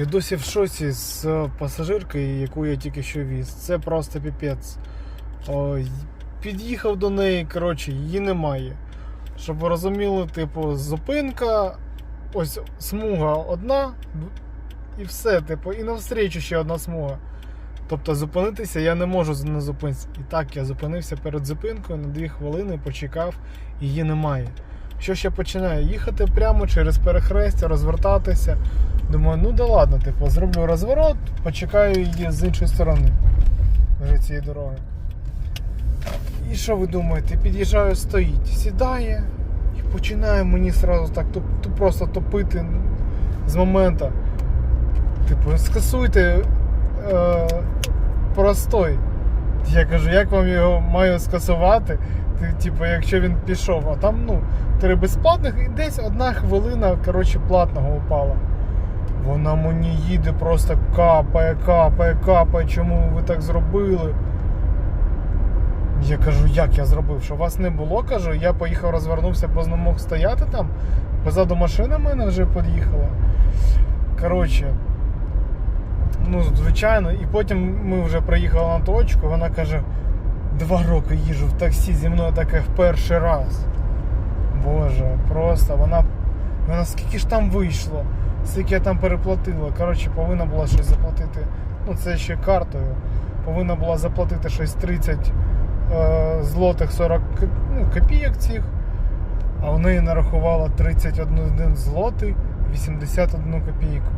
Коротше, досі в шоці з пасажирки, яку я тільки що віз. Це просто піпець. Під'їхав до неї, коротше, її немає. Щоб ви розуміли, типу, зупинка, ось смуга одна, і все, типу, і навстрічу ще одна смуга. Тобто зупинитися я не можу на зупинці. І так, я зупинився перед зупинкою на 2 хвилини, почекав, її немає. Що ж я починаю? Їхати прямо через перехрестя, розвертатися. Думаю, ну да ладно, типу, зроблю розворот, почекаю її з іншої сторони вже цієї дороги. І що ви думаєте? Під'їжджаю, стоїть, сідає і починає мені сразу так туп, туп- просто топити з моменту. Типу, скасуйте е, простой. Я кажу, як вам його маю скасувати? Типу, якщо він пішов, а там ну, три безплатних і десь одна хвилина коротше, платного упала. Вона мені їде просто капає, капає, капає. Чому ви так зробили? Я кажу, як я зробив? Що вас не було? Кажу, я поїхав, розвернувся, бо не мог стояти там. Позаду машина в мене вже під'їхала. Коротше, ну, звичайно, і потім ми вже приїхали на точку, вона каже, два роки їжу в таксі зі мною таке в перший раз. Боже, просто вона. Вона скільки ж там вийшло, скільки я там переплатила. Коротше, повинна була щось заплатити. Ну, це ще картою. Повинна була заплатити щось 30 е, злотих 40 ну, копійок цих. А в неї нарахувала 31 злотий 81 копійку.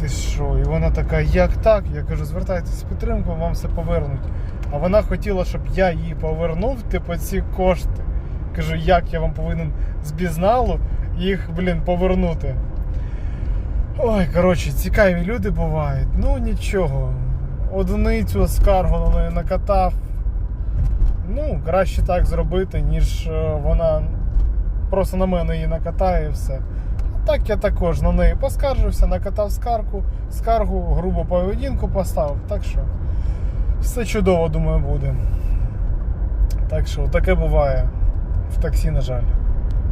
Ти що? І вона така, як так? Я кажу, звертайтеся з підтримкою, вам все повернуть. А вона хотіла, щоб я їй повернув, типу, ці кошти. Кажу, як я вам повинен з бізналу їх, блін, повернути. Ой, коротше, цікаві люди бувають. Ну нічого. Одиницю скаргу на неї накатав. Ну, краще так зробити, ніж е, вона просто на мене її накатає і все. Так я також на неї поскаржився, накатав скаргу, скаргу, грубу поведінку поставив. Так що все чудово, думаю, буде. Так що таке буває в таксі, на жаль.